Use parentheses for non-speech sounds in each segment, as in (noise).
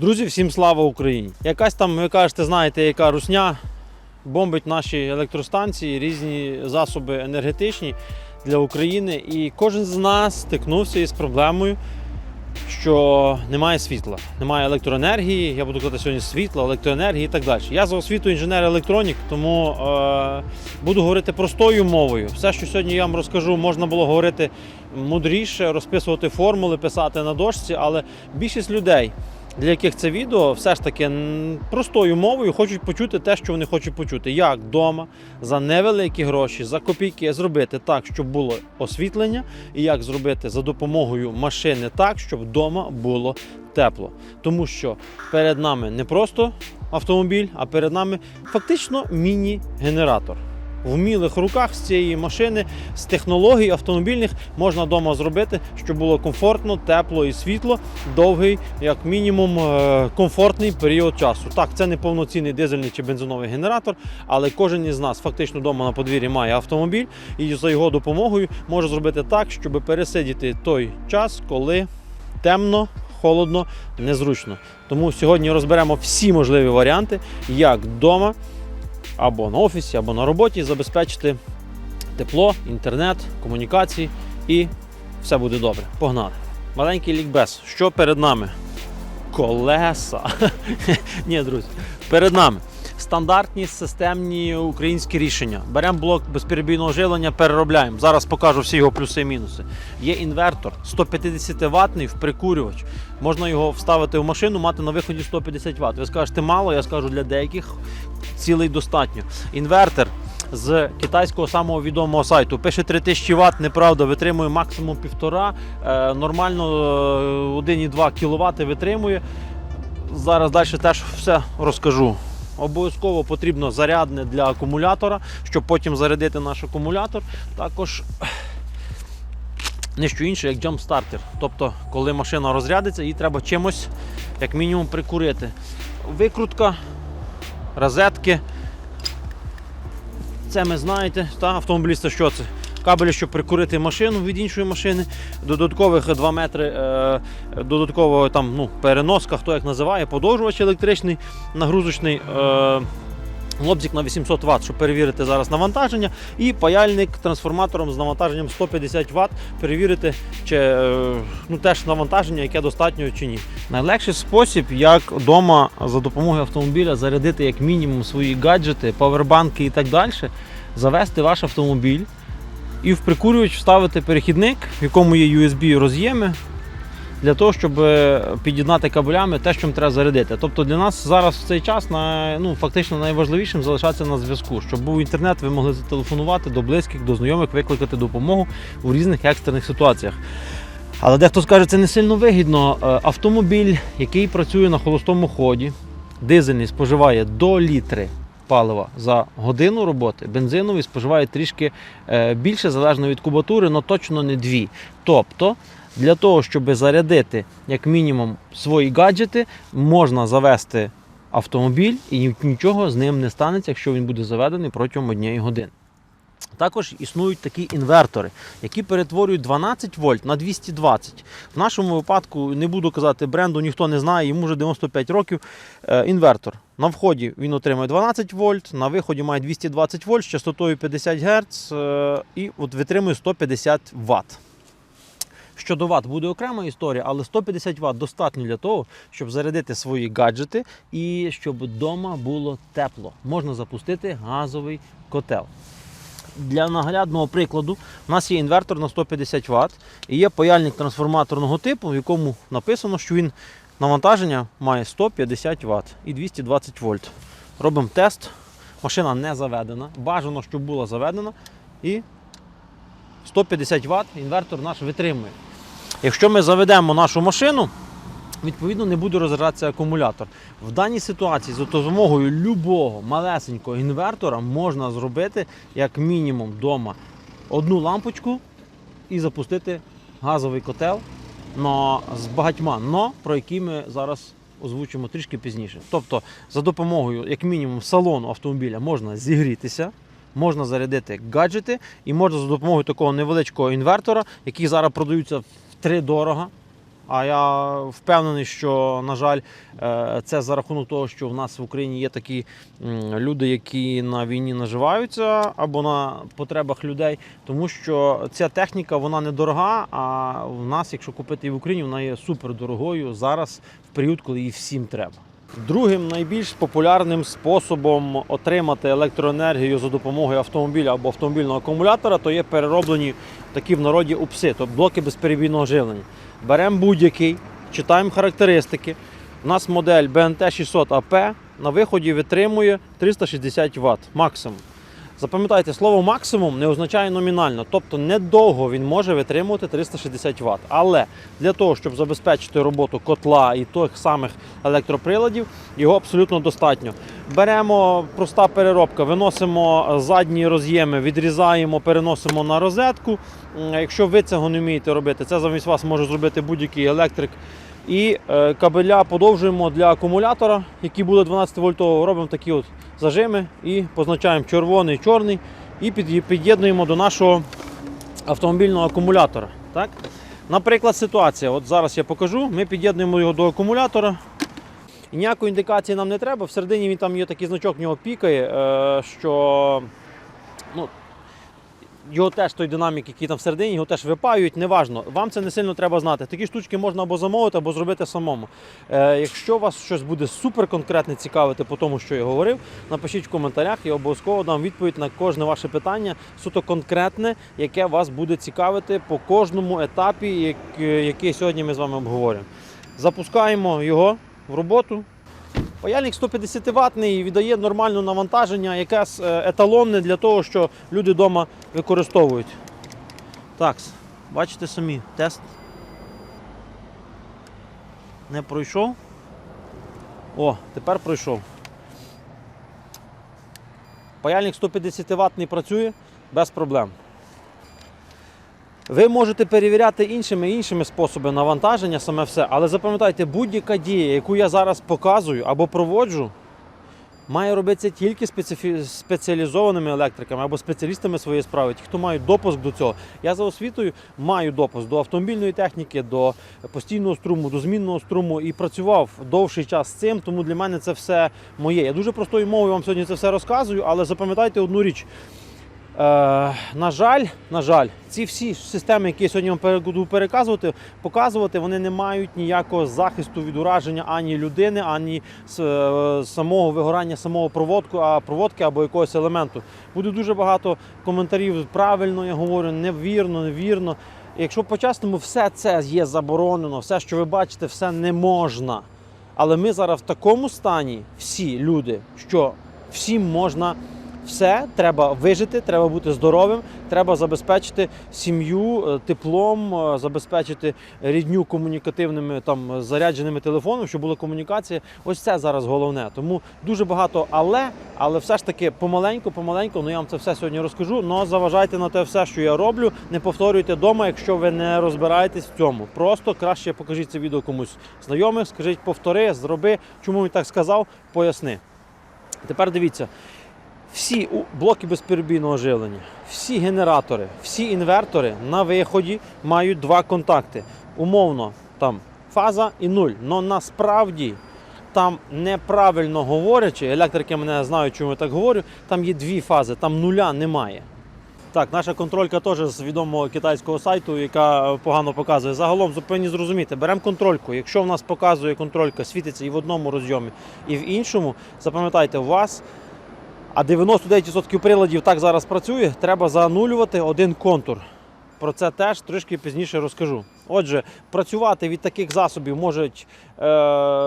Друзі, всім слава Україні! Якась там, ви кажете, знаєте, яка русня бомбить наші електростанції, різні засоби енергетичні для України. І кожен з нас стикнувся із проблемою, що немає світла, немає електроенергії. Я буду казати сьогодні світла, електроенергії і так далі. Я за освіту інженер-електронік, тому е, буду говорити простою мовою. Все, що сьогодні я вам розкажу, можна було говорити мудріше, розписувати формули, писати на дошці, але більшість людей. Для яких це відео все ж таки простою мовою хочуть почути те, що вони хочуть почути. Як вдома за невеликі гроші, за копійки зробити так, щоб було освітлення, і як зробити за допомогою машини так, щоб вдома було тепло. Тому що перед нами не просто автомобіль, а перед нами фактично міні-генератор. В вмілих руках з цієї машини, з технологій автомобільних можна вдома зробити, щоб було комфортно, тепло і світло, довгий, як мінімум, е, комфортний період часу. Так, це не повноцінний дизельний чи бензиновий генератор, але кожен із нас фактично вдома на подвір'ї має автомобіль і за його допомогою може зробити так, щоб пересидіти той час, коли темно. Холодно, незручно. Тому сьогодні розберемо всі можливі варіанти, як вдома або на офісі, або на роботі забезпечити тепло, інтернет, комунікації і все буде добре. Погнали. Маленький лікбез. Що перед нами? Колеса. (laughs) Ні, друзі, перед нами. Стандартні системні українські рішення. Беремо блок безперебійного живлення, переробляємо. Зараз покажу всі його плюси і мінуси. Є інвертор 150 ватний в прикурювач. Можна його вставити в машину, мати на виході 150 Вт. Ви скажете мало, я скажу для деяких цілий достатньо. Інвертор з китайського самого відомого сайту пише 3000 Вт, неправда, витримує максимум 1,5, е, нормально е, 1,2 кВт витримує. Зараз далі теж все розкажу. Обов'язково потрібно зарядне для акумулятора, щоб потім зарядити наш акумулятор. Також не що інше, як джампстартер. Тобто, коли машина розрядиться, її треба чимось, як мінімум, прикурити. Викрутка, розетки. Це ми знаєте, та це що це? Кабелі, щоб прикурити машину від іншої машини, додаткових 2 метри, е, додаткового там, ну, переноска, хто як називає, подовжувач електричний, нагрузочний. Е, Лобзик на 800 Вт, щоб перевірити зараз навантаження, і паяльник трансформатором з навантаженням 150 Вт, перевірити, чи е, ну, теж навантаження, яке достатньо чи ні. Найлегший спосіб, як вдома за допомогою автомобіля зарядити як мінімум свої гаджети, павербанки і так далі, завести ваш автомобіль і в прикурювач вставити перехідник, в якому є USB роз'єми. Для того, щоб е, під'єднати кабелями те, що треба зарядити. Тобто для нас зараз в цей час на, ну, фактично найважливішим залишатися на зв'язку. Щоб був інтернет, ви могли зателефонувати до близьких, до знайомих, викликати допомогу у різних екстрених ситуаціях. Але дехто скаже, це не сильно вигідно. Е, Автомобіль, який працює на холостому ході, дизельний споживає до літри палива за годину роботи, бензиновий споживає трішки е, більше, залежно від кубатури, але точно не дві. Тобто, для того, щоб зарядити як мінімум свої гаджети, можна завести автомобіль і нічого з ним не станеться, якщо він буде заведений протягом однієї години. Також існують такі інвертори, які перетворюють 12 вольт на 220. В нашому випадку не буду казати бренду, ніхто не знає, йому вже 95 років. Е, Інвертор. На вході він отримує 12 вольт, на виході має 220 вольт з частотою 50 Гц е, і от витримує 150 Вт. Щодо ват буде окрема історія, але 150 Вт достатньо для того, щоб зарядити свої гаджети і щоб вдома було тепло. Можна запустити газовий котел. Для наглядного прикладу у нас є інвертор на 150 Вт і є паяльник трансформаторного типу, в якому написано, що він навантаження має 150 Вт і 220 вольт. Робимо тест. Машина не заведена. Бажано, щоб була заведена. І 150 Вт інвертор наш витримує. Якщо ми заведемо нашу машину, відповідно не буде розряджатися акумулятор. В даній ситуації за допомогою любого малесенького інвертора можна зробити як мінімум вдома одну лампочку і запустити газовий котел но, з багатьма но, про які ми зараз озвучимо трішки пізніше. Тобто, за допомогою, як мінімум, салону автомобіля можна зігрітися. Можна зарядити гаджети і можна за допомогою такого невеличкого інвертора, який зараз продаються три дорого, А я впевнений, що, на жаль, е, це за рахунок того, що в нас в Україні є такі люди, які на війні наживаються або на потребах людей, тому що ця техніка вона недорога. А в нас, якщо купити її в Україні, вона є супер дорогою зараз в період, коли її всім треба. Другим найбільш популярним способом отримати електроенергію за допомогою автомобіля або автомобільного акумулятора то є перероблені такі в народі УПСи, тобто блоки безперебійного живлення. Беремо будь-який, читаємо характеристики. У нас модель BNT 600 AP на виході витримує 360 Вт максимум. Запам'ятайте, слово максимум не означає номінально, тобто недовго він може витримувати 360 Вт. Але для того, щоб забезпечити роботу котла і тих самих електроприладів, його абсолютно достатньо. Беремо проста переробка, виносимо задні роз'єми, відрізаємо, переносимо на розетку. Якщо ви цього не вмієте робити, це замість вас може зробити будь-який електрик. І е, кабеля подовжуємо для акумулятора, який буде 12 вольтового. Робимо такі от зажими і позначаємо червоний, чорний і під'єднуємо до нашого автомобільного акумулятора. Так? Наприклад, ситуація. От зараз я покажу. Ми під'єднуємо його до акумулятора. І ніякої індикації нам не треба. Всередині він там є такий значок, в нього пікає, е, що ну, його теж той динамік, який там всередині, його теж випаюють, неважно. Вам це не сильно треба знати. Такі штучки можна або замовити, або зробити самому. Е, якщо вас щось буде супер конкретне цікавити по тому, що я говорив, напишіть в коментарях, я обов'язково дам відповідь на кожне ваше питання, суто конкретне, яке вас буде цікавити по кожному етапі, який сьогодні ми з вами обговорюємо. Запускаємо його в роботу. Паяльник 150 ватний віддає нормальне навантаження, якесь е, еталонне для того, що люди вдома використовують. Так, бачите самі, тест не пройшов. О, тепер пройшов. Паяльник 150 ватний працює без проблем. Ви можете перевіряти іншими іншими способами навантаження, саме все, але запам'ятайте, будь-яка дія, яку я зараз показую або проводжу, має робитися тільки специфі... спеціалізованими електриками або спеціалістами своєї справи, ті, хто мають допуск до цього. Я за освітою маю допуск до автомобільної техніки, до постійного струму, до змінного струму і працював довший час з цим, тому для мене це все моє. Я дуже простою мовою вам сьогодні це все розказую, але запам'ятайте одну річ. Е, на жаль, на жаль, ці всі системи, які я сьогодні вам буду переказувати, показувати, вони не мають ніякого захисту від ураження ані людини, ані е, самого вигорання самого проводку, а проводки або якогось елементу. Буде дуже багато коментарів. Правильно я говорю, невірно, невірно. Якщо по-чесному, все це є заборонено, все, що ви бачите, все не можна. Але ми зараз в такому стані, всі люди, що всім можна все, треба вижити, треба бути здоровим, треба забезпечити сім'ю е, теплом, е, забезпечити рідню комунікативними там зарядженими телефоном, щоб була комунікація. Ось це зараз головне. Тому дуже багато але, але все ж таки помаленьку, помаленьку, ну я вам це все сьогодні розкажу. Но заважайте на те все, що я роблю. Не повторюйте вдома, якщо ви не розбираєтесь в цьому. Просто краще покажіть це відео комусь знайомих, скажіть, повтори, зроби. Чому він так сказав, поясни. Тепер дивіться. Всі блоки безперебійного живлення, всі генератори, всі інвертори на виході мають два контакти. Умовно, там фаза і нуль. Но насправді там неправильно говорячи, електрики мене знають, чому я так говорю, там є дві фази, там нуля немає. Так, наша контролька теж з відомого китайського сайту, яка погано показує. Загалом повинні зрозуміти, беремо контрольку. Якщо в нас показує контролька, світиться і в одному розйомі, і в іншому, запам'ятайте, у вас а 99% приладів так зараз працює, треба занулювати один контур. Про це теж трішки пізніше розкажу. Отже, працювати від таких засобів можуть е,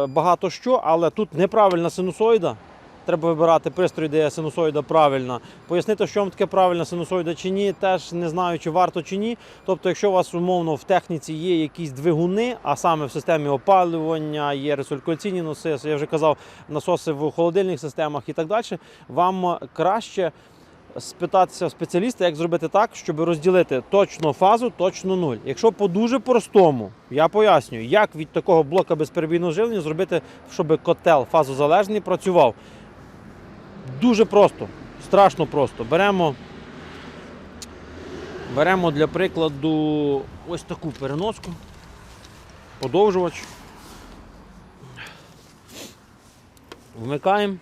багато що, але тут неправильна синусоїда. Треба вибирати пристрій, де синусоїда правильна. Пояснити, що вам таке правильна синусоїда чи ні, теж не знаю, чи варто чи ні. Тобто, якщо у вас умовно в техніці є якісь двигуни, а саме в системі опалювання, є рециркуляційні насоси, я вже казав, насоси в холодильних системах і так далі, вам краще спитатися спеціаліста, як зробити так, щоб розділити точно фазу, точно нуль. Якщо по дуже простому, я пояснюю, як від такого блока безперебійного живлення зробити, щоб котел фазозалежний працював. Дуже просто, страшно просто. Беремо, беремо для прикладу ось таку переноску. подовжувач. Вмикаємо.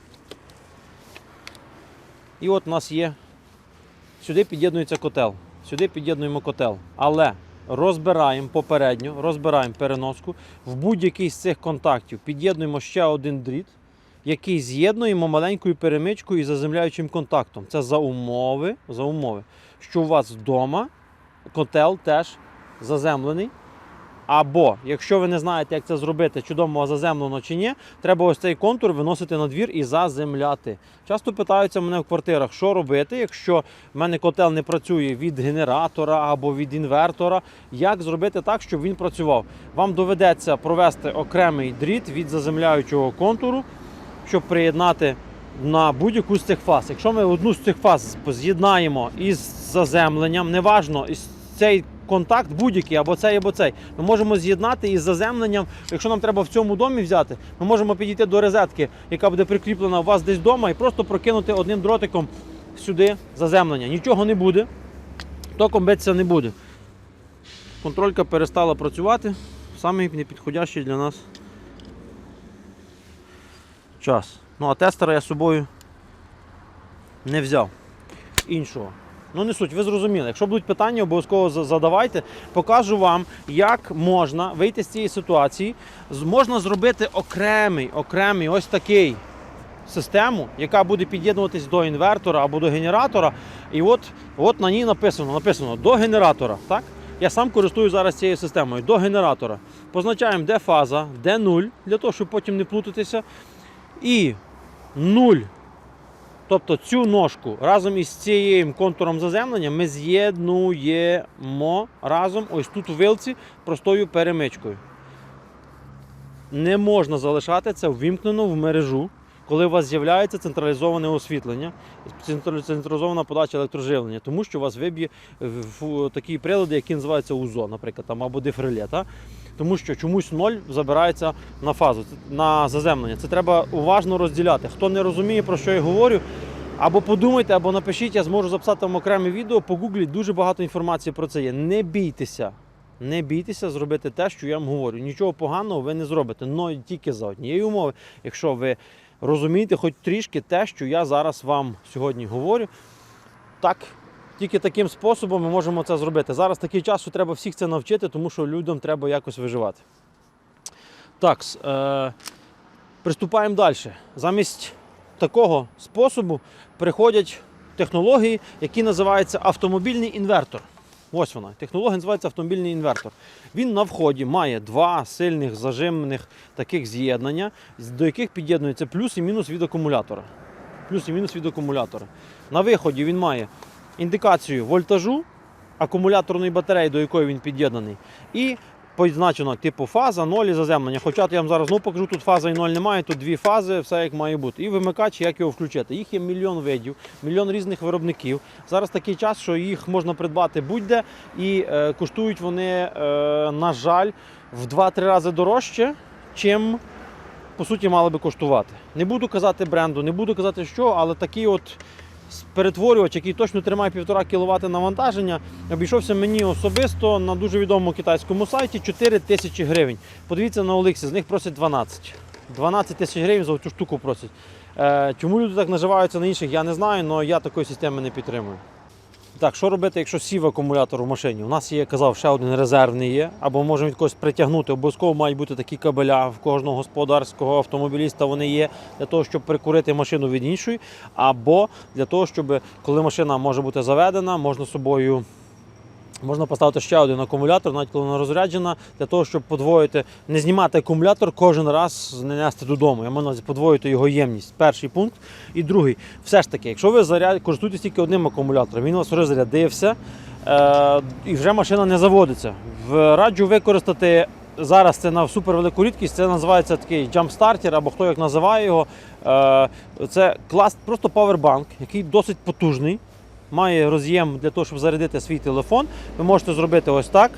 І от у нас є. Сюди під'єднується котел. Сюди під'єднуємо котел. Але розбираємо попередньо, розбираємо переноску. В будь-який з цих контактів під'єднуємо ще один дріт, який з'єднуємо маленькою перемичкою і заземляючим контактом. Це за умови, за умови, що у вас вдома котел теж заземлений. Або, якщо ви не знаєте, як це зробити, чи дома заземлено чи ні, треба ось цей контур виносити на двір і заземляти. Часто питаються мене в квартирах, що робити, якщо в мене котел не працює від генератора або від інвертора. Як зробити так, щоб він працював? Вам доведеться провести окремий дріт від заземляючого контуру, щоб приєднати на будь-яку з цих фаз. Якщо ми одну з цих фаз з'єднаємо із заземленням, неважно, із цей контакт будь-який, або цей, або цей, ми можемо з'єднати із заземленням. Якщо нам треба в цьому домі взяти, ми можемо підійти до розетки, яка буде прикріплена у вас десь вдома, і просто прокинути одним дротиком сюди заземлення. Нічого не буде, током битися не буде. Контролька перестала працювати. Самий непідходящий для нас час. Ну, а тестера я з собою не взяв. Іншого. Ну, не суть, ви зрозуміли. Якщо будуть питання, обов'язково задавайте. Покажу вам, як можна вийти з цієї ситуації. Можна зробити окремий, окремий ось такий систему, яка буде під'єднуватись до інвертора або до генератора. І от, от на ній написано, написано до генератора. Так? Я сам користую зараз цією системою до генератора. Позначаємо, де фаза, де нуль, для того, щоб потім не плутатися. І 0 Тобто цю ножку разом із цим контуром заземлення ми з'єднуємо разом ось тут у вилці простою перемичкою. Не можна залишати це ввімкнено в мережу, коли у вас з'являється централізоване освітлення, центр- централізована подача електроживлення, тому що у вас виб'є в- такі прилади, які називаються УЗО, наприклад, там, або дефриле. Тому що чомусь ноль забирається на фазу, на заземлення. Це треба уважно розділяти. Хто не розуміє, про що я говорю, або подумайте, або напишіть, я зможу записати вам окреме відео, погугліть, дуже багато інформації про це є. Не бійтеся. Не бійтеся зробити те, що я вам говорю. Нічого поганого ви не зробите, але тільки за однієї умови, якщо ви розумієте хоч трішки те, що я зараз вам сьогодні говорю. Так, тільки таким способом ми можемо це зробити. Зараз такий час, що треба всіх це навчити, тому що людям треба якось виживати. Так, е, приступаємо далі. Замість такого способу приходять технології, які називаються автомобільний інвертор. Ось вона. Технологія називається автомобільний інвертор. Він на вході має два сильних зажимних таких з'єднання, до яких під'єднується плюс і мінус від акумулятора. Плюс і мінус від акумулятора. На виході він має індикацію вольтажу акумуляторної батареї, до якої він під'єднаний, і позначено типу фаза, ноль і заземлення. Хоча я вам зараз знову покажу, тут фаза і ноль немає, тут дві фази, все як має бути. І вимикач, як його включити. Їх є мільйон видів, мільйон різних виробників. Зараз такий час, що їх можна придбати будь-де, і е, коштують вони, е, на жаль, в 2-3 рази дорожче, чим по суті мали би коштувати. Не буду казати бренду, не буду казати що, але такий от перетворювач, який точно тримає 1,5 кВт навантаження, обійшовся мені особисто на дуже відомому китайському сайті 4 тисячі гривень. Подивіться на Олексі, з них просять 12. 12 тисяч гривень за цю штуку просять. Е, чому люди так наживаються на інших, я не знаю, але я такої системи не підтримую. Так, що робити, якщо сів акумулятор в машині? У нас є, казав, ще один резервний є, або можемо від когось притягнути. Обов'язково мають бути такі кабеля в кожного господарського автомобіліста. Вони є для того, щоб прикурити машину від іншої, або для того, щоб коли машина може бути заведена, можна собою. Можна поставити ще один акумулятор, навіть коли вона розряджена, для того, щоб подвоїти, не знімати акумулятор кожен раз не нести додому. Я маю подвоїти його ємність. Перший пункт. І другий, все ж таки, якщо ви заряд... користуєтесь тільки одним акумулятором, він у вас розрядився е... і вже машина не заводиться. В- Раджу використати зараз це на супервелику рідкість, це називається такий джампстартер, або хто як називає його. Е... Це клас, просто павербанк, який досить потужний має роз'єм для того, щоб зарядити свій телефон. Ви можете зробити ось так.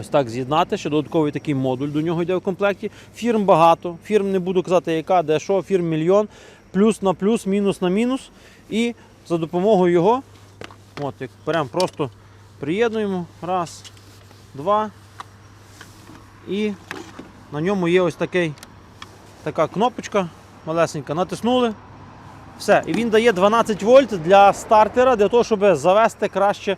Ось так з'єднати, ще додатковий такий модуль до нього йде в комплекті. Фірм багато, фірм не буду казати, яка, де що, фірм мільйон, плюс на плюс, мінус на мінус. І за допомогою його, от, як беремо, просто приєднуємо. Раз, два. І на ньому є ось такий, така кнопочка малесенька. Натиснули. Все. І він дає 12 вольт для стартера, для того, щоб завести краще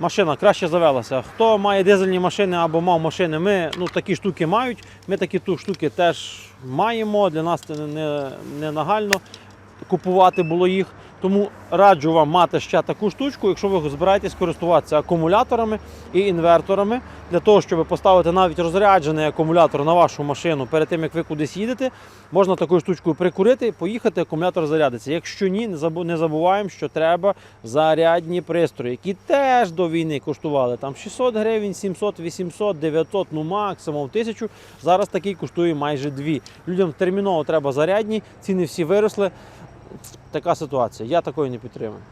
машина, краще завелася. Хто має дизельні машини або мав машини, ми ну, такі штуки мають. Ми такі ту штуки теж маємо. Для нас це не, не, нагально купувати було їх. Тому раджу вам мати ще таку штучку, якщо ви збираєтесь користуватися акумуляторами і інверторами, для того, щоб поставити навіть розряджений акумулятор на вашу машину перед тим, як ви кудись їдете, можна такою штучкою прикурити, поїхати, акумулятор зарядиться. Якщо ні, не забуваємо, що треба зарядні пристрої, які теж до війни коштували там 600 гривень, 700, 800, 900, ну максимум 1000. Зараз такий коштує майже 2. Людям терміново треба зарядні, ціни всі виросли. Така ситуація. Я такої не підтримую.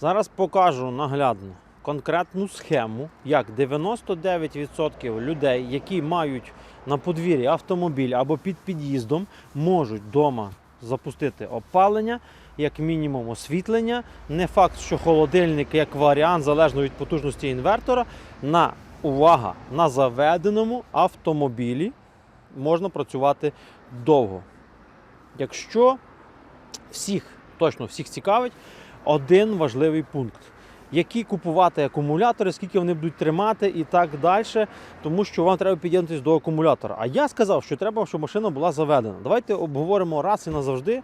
Зараз покажу наглядно конкретну схему, як 99% людей, які мають на подвір'ї автомобіль або під під'їздом, можуть вдома запустити опалення, як мінімум освітлення. Не факт, що холодильник як варіант, залежно від потужності інвертора, на увага на заведеному автомобілі можна працювати довго. Якщо всіх, точно всіх цікавить один важливий пункт. Які купувати акумулятори, скільки вони будуть тримати і так далі, тому що вам треба під'єднатися до акумулятора. А я сказав, що треба, щоб машина була заведена. Давайте обговоримо раз і назавжди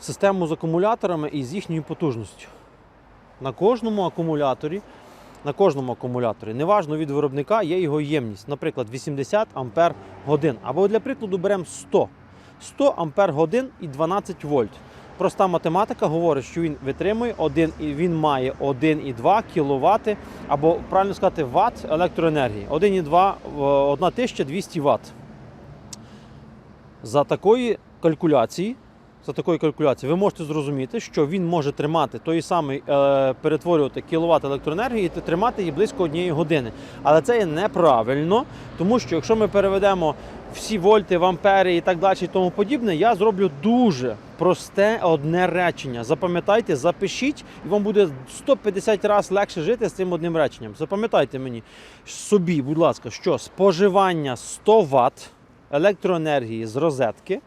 систему з акумуляторами і з їхньою потужністю. На кожному акумуляторі, на кожному акумуляторі, неважно від виробника, є його ємність, наприклад, 80 ампер годин. Або для прикладу беремо 100. 100 ампер годин і 12 вольт. Проста математика говорить, що він витримує 1, і він має 1,2 кВт, або правильно сказати, ватт електроенергії. 1,2 е, 1200 Вт. За такої калькуляції, за такої калькуляції, ви можете зрозуміти, що він може тримати той самий е, перетворювати кіловат електроенергії і тримати її близько однієї години. Але це є неправильно, тому що якщо ми переведемо всі вольти в ампери і так далі, і тому подібне, я зроблю дуже просте одне речення. Запам'ятайте, запишіть, і вам буде 150 разів легше жити з цим одним реченням. Запам'ятайте мені собі, будь ласка, що споживання 100 Вт електроенергії з розетки.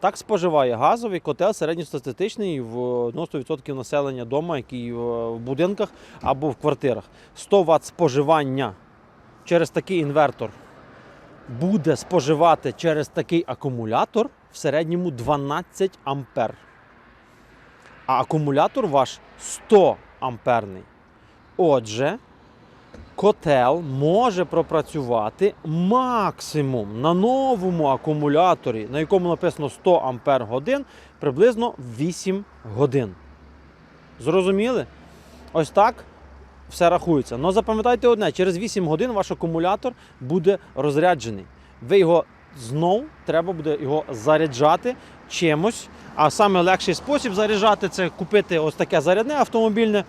Так споживає газовий котел середньостатистичний в 90% населення дома, який в в будинках або в квартирах. 100 Вт споживання через такий інвертор буде споживати через такий акумулятор в середньому 12 ампер. А акумулятор ваш 100 амперний. Отже, котел може пропрацювати максимум на новому акумуляторі, на якому написано 100 ампер приблизно 8 годин. Зрозуміли? Ось так все рахується. Але запам'ятайте одне: через 8 годин ваш акумулятор буде розряджений. Ви його знов треба буде його заряджати чимось. А саме легший спосіб заряджати це купити ось таке зарядне автомобільне.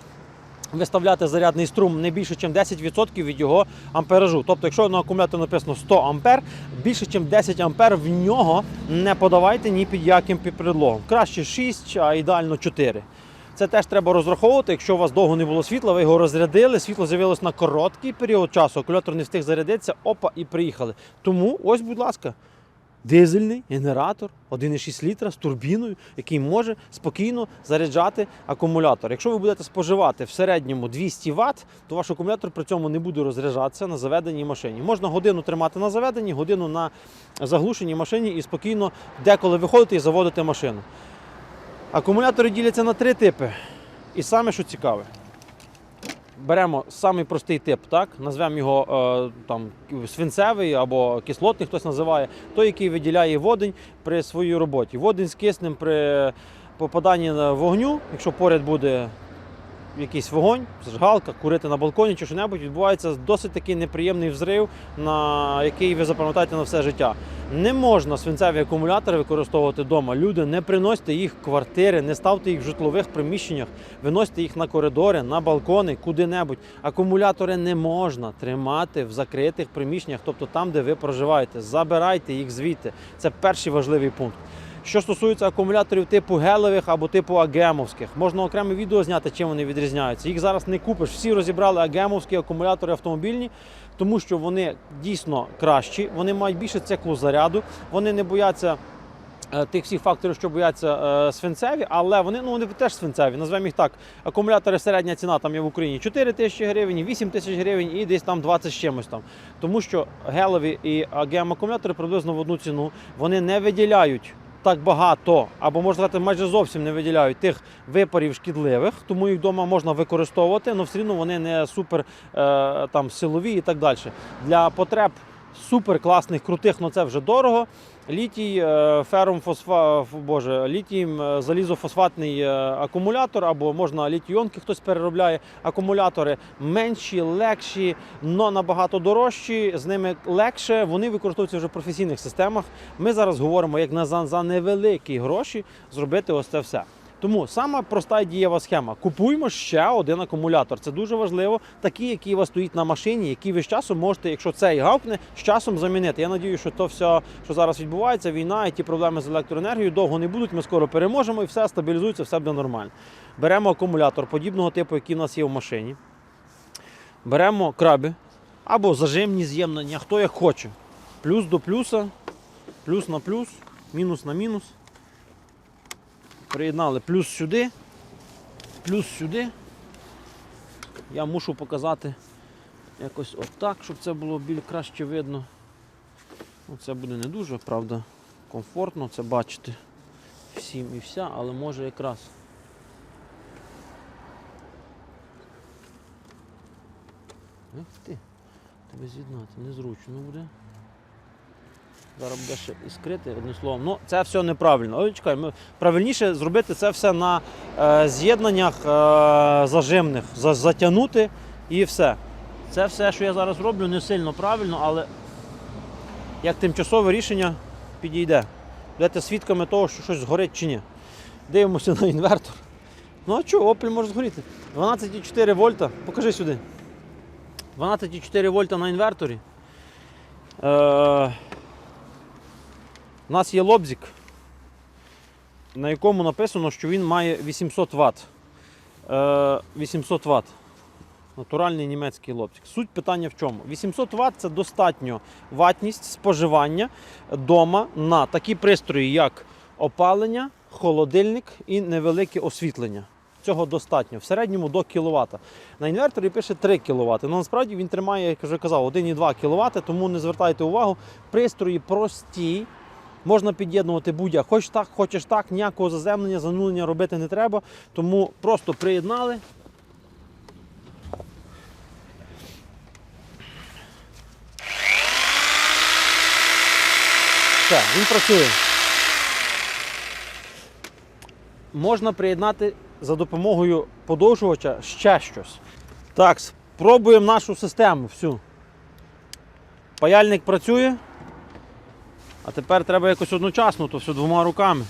Виставляти зарядний струм не більше, ніж 10% від його амперажу. Тобто, якщо на акумуляторі написано 100 ампер, більше, ніж 10 ампер в нього не подавайте ні під яким предлогом. Краще 6, а ідеально 4. Це теж треба розраховувати. Якщо у вас довго не було світла, ви його розрядили, світло з'явилось на короткий період часу, акумулятор не встиг зарядитися, опа, і приїхали. Тому ось, будь ласка, дизельний генератор 1,6 літра з турбіною, який може спокійно заряджати акумулятор. Якщо ви будете споживати в середньому 200 Вт, то ваш акумулятор при цьому не буде розряджатися на заведеній машині. Можна годину тримати на заведенні, годину на заглушеній машині і спокійно деколи виходити і заводити машину. Акумулятори діляться на три типи. І саме, що цікаве, беремо самий простий тип, так? назвемо його е, там, свинцевий або кислотний, хтось називає, той, який виділяє водень при своїй роботі. Водень з киснем при попаданні на вогню, якщо поряд буде якийсь вогонь, зажигалка, курити на балконі чи що-небудь, відбувається досить такий неприємний взрив, на який ви запам'ятаєте на все життя. Не можна свинцеві акумулятори використовувати вдома. Люди, не приносьте їх в квартири, не ставте їх в житлових приміщеннях, виносьте їх на коридори, на балкони, куди-небудь. Акумулятори не можна тримати в закритих приміщеннях, тобто там, де ви проживаєте. Забирайте їх звідти. Це перший важливий пункт. Що стосується акумуляторів типу гелевих або типу агемовських, можна окреме відео зняти, чим вони відрізняються. Їх зараз не купиш. Всі розібрали агемовські акумулятори автомобільні, тому що вони дійсно кращі, вони мають більше циклу заряду, вони не бояться. е, Тих всіх факторів, що бояться е, свинцеві, але вони ну вони теж свинцеві. Назвемо їх так. Акумулятори середня ціна там є в Україні 4 тисячі гривень, 8 тисяч гривень і десь там 20 з чимось там. Тому що гелові і АГМ акумулятори приблизно в одну ціну. Вони не виділяють так багато, або можна сказати, майже зовсім не виділяють тих випарів шкідливих, тому їх вдома можна використовувати, але все одно вони не супер е, там силові і так далі. Для потреб супер класних, крутих, але це вже дорого. Літій, фером ферум фосфа, боже, літій е, залізофосфатний е, акумулятор, або можна літій-іонки хтось переробляє. Акумулятори менші, легші, але набагато дорожчі. З ними легше. Вони використовуються вже в професійних системах. Ми зараз говоримо, як на за невеликі гроші зробити ось це все. Тому сама проста і дієва схема. Купуємо ще один акумулятор. Це дуже важливо. Такий, який у вас стоїть на машині, який ви з часом можете, якщо цей гавкне, з часом замінити. Я надію, що то все, що зараз відбувається, війна і ті проблеми з електроенергією довго не будуть. Ми скоро переможемо і все стабілізується, все буде нормально. Беремо акумулятор подібного типу, який у нас є в машині. Беремо краби або зажимні з'ємнення, хто як хоче. Плюс до плюса, плюс на плюс, мінус на мінус. Приєднали плюс сюди, плюс сюди. Я мушу показати якось отак, щоб це було біль краще видно. Ну, Це буде не дуже, правда, комфортно це бачити всім і вся, але може якраз. Ех ти, тебе з'єднати незручно буде. Зараз буде ще іскрити, одним словом. Ну, це все неправильно. Ой, чекай, ми, правильніше зробити це все на е, з'єднаннях е, зажимних, за, затягнути і все. Це все, що я зараз роблю, не сильно правильно, але як тимчасове рішення підійде. Будете свідками того, що щось згорить чи ні. Дивимося на інвертор. Ну а що, Opel може згоріти? 12,4 вольта. Покажи сюди. 12,4 вольта на інверторі. Е, у нас є лобзик, на якому написано, що він має 800 Вт. Е, 800 Вт. Натуральний німецький лобзик. Суть питання в чому? 800 Вт це достатньо ватність споживання дома на такі пристрої, як опалення, холодильник і невелике освітлення. Цього достатньо. В середньому до кВт. На інверторі пише 3 кВт. Ну, насправді він тримає, як вже казав, 1,2 кВт, тому не звертайте увагу. Пристрої прості, Можна під'єднувати будь-як. Хоч так, хочеш так, ніякого заземлення, занулення робити не треба. Тому просто приєднали. Все, він працює. Можна приєднати за допомогою подовжувача ще щось. Так, спробуємо нашу систему всю. Паяльник працює. А тепер треба якось одночасно, то все двома руками.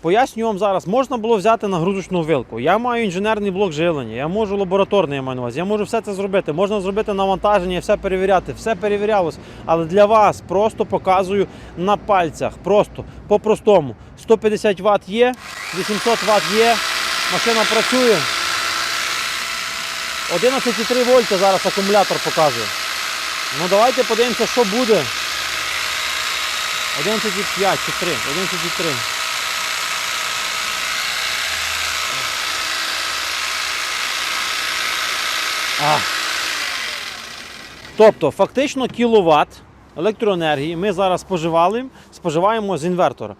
Пояснюю вам зараз, можна було взяти нагрузочну вилку. Я маю інженерний блок живлення, я можу лабораторний я маю на увазі, я можу все це зробити. Можна зробити навантаження, все перевіряти. Все перевірялось. Але для вас просто показую на пальцях. Просто по-простому. 150 Вт є, 800 Вт є, машина працює. 11,3 вольта зараз акумулятор показує. Ну давайте подивимося, що буде. 11,5 чи 3, 11,3. А. Тобто, фактично кіловат електроенергії ми зараз споживали, споживаємо з інвертора.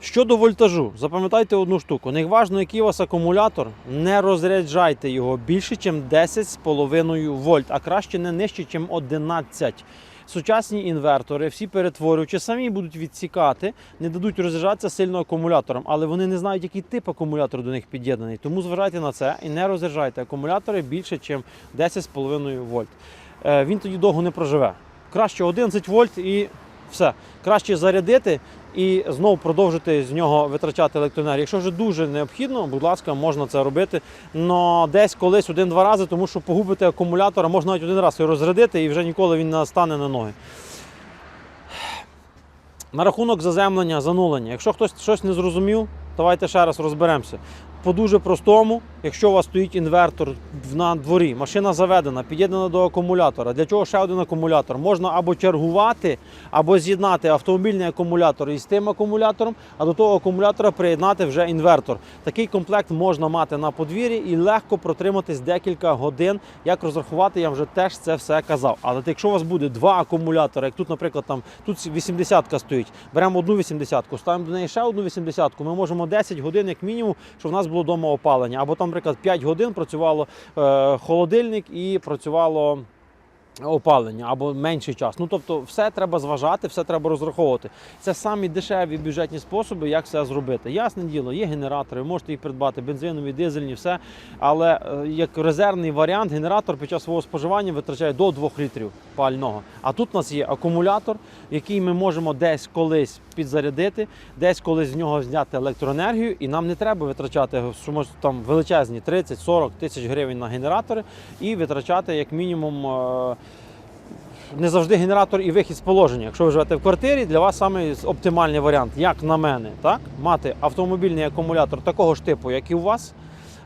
Щодо вольтажу, запам'ятайте одну штуку. Не важно, який у вас акумулятор, не розряджайте його більше, ніж 10,5 вольт, а краще не нижче, ніж 11. Сучасні інвертори, всі перетворюючи, самі будуть відсікати, не дадуть розряджатися сильно акумулятором, але вони не знають, який тип акумулятора до них під'єднаний. Тому зважайте на це і не розряджайте акумулятори більше, ніж 10,5 вольт. Е, Він тоді довго не проживе. Краще 11 вольт і все. Краще зарядити і знову продовжити з нього витрачати електроенергію. Якщо вже дуже необхідно, будь ласка, можна це робити. Но десь колись один-два рази, тому що погубити акумулятор, а можна навіть один раз його розрядити і вже ніколи він не стане на ноги. На рахунок заземлення, занулення. Якщо хтось щось не зрозумів, давайте ще раз розберемося. По дуже простому, якщо у вас стоїть інвертор на дворі, машина заведена, під'єднана до акумулятора. Для чого ще один акумулятор? Можна або чергувати, або з'єднати автомобільний акумулятор із тим акумулятором, а до того акумулятора приєднати вже інвертор. Такий комплект можна мати на подвір'ї і легко протриматись декілька годин. Як розрахувати, я вже теж це все казав. Але якщо у вас буде два акумулятори, як тут, наприклад, там тут 80-ка стоїть, беремо одну 80-ку, ставимо до неї ще одну 80-ку, ми можемо 10 годин, як мінімум, щоб в нас було вдома опалення. Або там, наприклад, 5 годин працювало е, холодильник і працювало. Опалення або менший час. Ну тобто, все треба зважати, все треба розраховувати. Це самі дешеві бюджетні способи, як це зробити. Ясне діло, є генератори, можете їх придбати, бензинові, дизельні, все. Але е, як резервний варіант, генератор під час свого споживання витрачає до 2 літрів пального. А тут у нас є акумулятор, який ми можемо десь колись підзарядити, десь колись з нього зняти електроенергію, і нам не треба витрачати там величезні 30-40 тисяч гривень на генератори і витрачати як мінімум. Не завжди генератор і вихід з положення. Якщо ви живете в квартирі, для вас саме оптимальний варіант, як на мене, так? мати автомобільний акумулятор такого ж типу, як і у вас,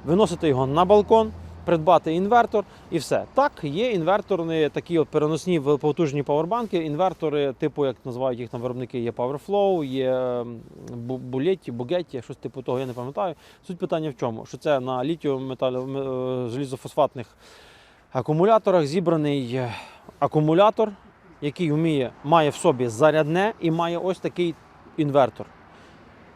виносити його на балкон, придбати інвертор і все. Так, є інверторні такі от переносні потужні павербанки, інвертори, типу, як називають їх там виробники, є PowerFlow, є ем, Бу- Бугетті, щось типу того, я не пам'ятаю. Суть питання в чому? Що це на літіо желізофосфатних акумуляторах зібраний е, акумулятор, який вміє, має в собі зарядне і має ось такий інвертор.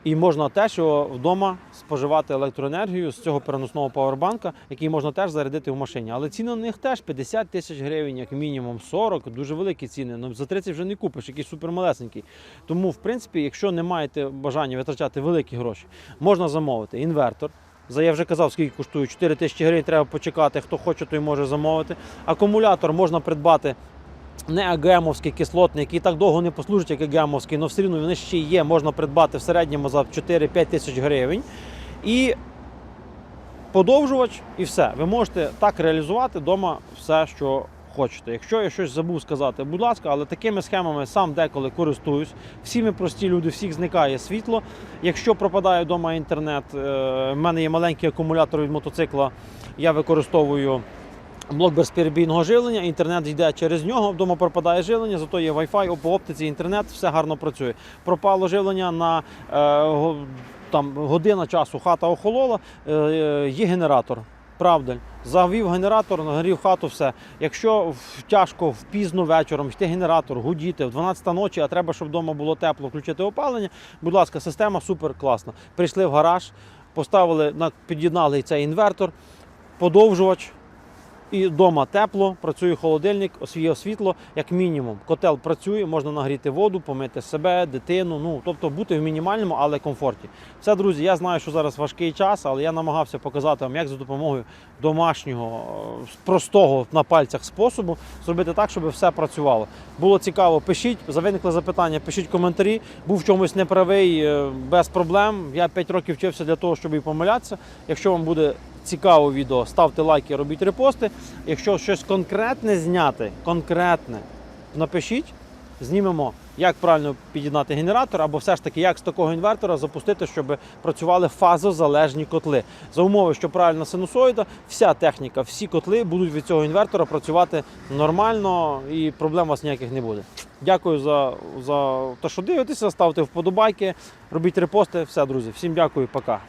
І можна теж його вдома споживати електроенергію з цього переносного павербанка, який можна теж зарядити в машині. Але ціни на них теж 50 тисяч гривень, як мінімум 40, дуже великі ціни. Ну за 30 вже не купиш, якийсь супермалесенький. Тому, в принципі, якщо не маєте бажання витрачати великі гроші, можна замовити інвертор. Я вже казав, скільки коштує 4 тисячі гривень, треба почекати. Хто хоче, той може замовити. Акумулятор можна придбати не агемовський кислотний, який так довго не послужить, як агемовський, але все рівно вони ще є. Можна придбати в середньому за 4-5 тисяч гривень. І подовжувач, і все. Ви можете так реалізувати вдома все, що хочете. Якщо я щось забув сказати, будь ласка, але такими схемами сам деколи користуюсь. Всі ми прості люди, всіх зникає світло. Якщо пропадає вдома інтернет, е, в мене є маленький акумулятор від мотоцикла, я використовую. Блок безперебійного живлення, інтернет йде через нього, вдома пропадає живлення, зато є Wi-Fi, по оптиці, інтернет, все гарно працює. Пропало живлення на е, там, година часу, хата охолола, е, е, є генератор. Правда, завів генератор, нагорів хату, все. Якщо тяжко впізно вечором йти генератор, гудіти в 12 ночі, а треба, щоб вдома було тепло, включити опалення. Будь ласка, система супер класна. Прийшли в гараж, поставили під'єднали цей інвертор, подовжувач. І вдома тепло, працює холодильник, освіє світло, як мінімум. Котел працює, можна нагріти воду, помити себе, дитину. Ну тобто бути в мінімальному, але комфорті. Все, друзі, я знаю, що зараз важкий час, але я намагався показати вам, як за допомогою домашнього, е, простого на пальцях способу зробити так, щоб все працювало. Було цікаво, пишіть, за виникли запитання, пишіть коментарі. Був в чомусь неправий, е, без проблем. Я 5 років вчився для того, щоб і помилятися. Якщо вам буде цікаво відео, ставте лайки, робіть репости. Якщо щось конкретне зняти, конкретне, напишіть, знімемо, як правильно під'єднати генератор, або все ж таки, як з такого інвертора запустити, щоб працювали фазозалежні котли. За умови, що правильна синусоїда, вся техніка, всі котли будуть від цього інвертора працювати нормально і проблем у вас ніяких не буде. Дякую за, за те, що дивитеся, ставте вподобайки, робіть репости. Все, друзі, всім дякую, пока.